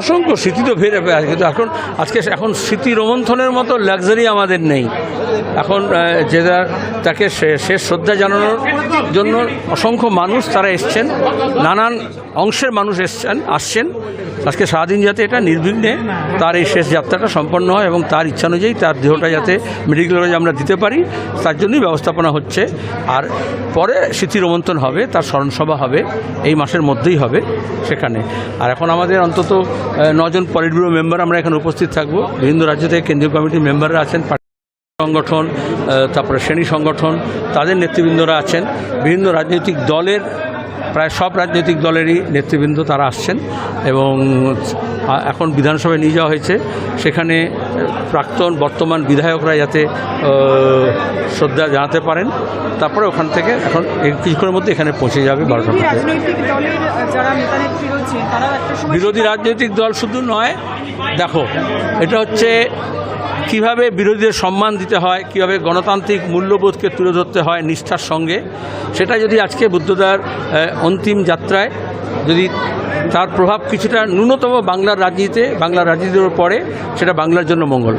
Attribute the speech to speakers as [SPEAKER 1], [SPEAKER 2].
[SPEAKER 1] অসংখ্য স্মৃতি তো ফিরে পেয়ে কিন্তু এখন আজকে এখন স্মৃতি রোমন্থনের মতো লাক্সারি আমাদের নেই। এখন যে তাকে শেষ শ্রদ্ধা জানানোর জন্য অসংখ্য মানুষ তারা এসছেন, নানান অংশের মানুষ এসছেন, আসছেন। আজকে সারাদিন যাতে এটা নির্বিঘ্নে তার এই শেষ যাত্রাটা সম্পন্ন হয় এবং তার ইচ্ছা অনুযায়ী তার দেহটা যাতে মেডিকেল কলেজে আমরা দিতে পারি, তার জন্যই ব্যবস্থাপনা হচ্ছে। আর পরে স্মৃতি রোমন্থন হবে, তার স্মরণসভা হবে, এই মাসের মধ্যেই হবে সেখানে। আর এখন আমাদের অন্তত নজন পলিট ব্যুরো মেম্বার আমরা এখানে উপস্থিত থাকব। বিভিন্ন রাজ্য থেকে কেন্দ্রীয় কমিটির মেম্বাররা আছেন সংগঠন তারপরে শ্রেণি সংগঠন তাদের নেতৃবৃন্দরা আছেন। বিভিন্ন রাজনৈতিক দলের প্রায় সব রাজনৈতিক দলেরই নেতৃবৃন্দ তারা আসছেন এবং এখন বিধানসভায় নিয়ে যাওয়া হয়েছে। সেখানে প্রাক্তন বর্তমান বিধায়করা যাতে শ্রদ্ধা জানাতে পারেন তারপরে ওখান থেকে এখন কিছুক্ষণের মধ্যে এখানে পৌঁছে যাবে
[SPEAKER 2] সময়
[SPEAKER 1] বিরোধী রাজনৈতিক দল শুধু নয় দেখো এটা হচ্ছে কীভাবে বিরোধীদের সম্মান দিতে হয়, কীভাবে গণতান্ত্রিক মূল্যবোধকে তুলে ধরতে হয় নিষ্ঠার সঙ্গে, সেটা যদি আজকে বুদ্ধদার অন্তিম যাত্রায়, যদি তার প্রভাব কিছুটা ন্যূনতম বাংলার রাজনীতিতে, বাংলার রাজনীতির পড়ে সেটা বাংলার জন্য মঙ্গল।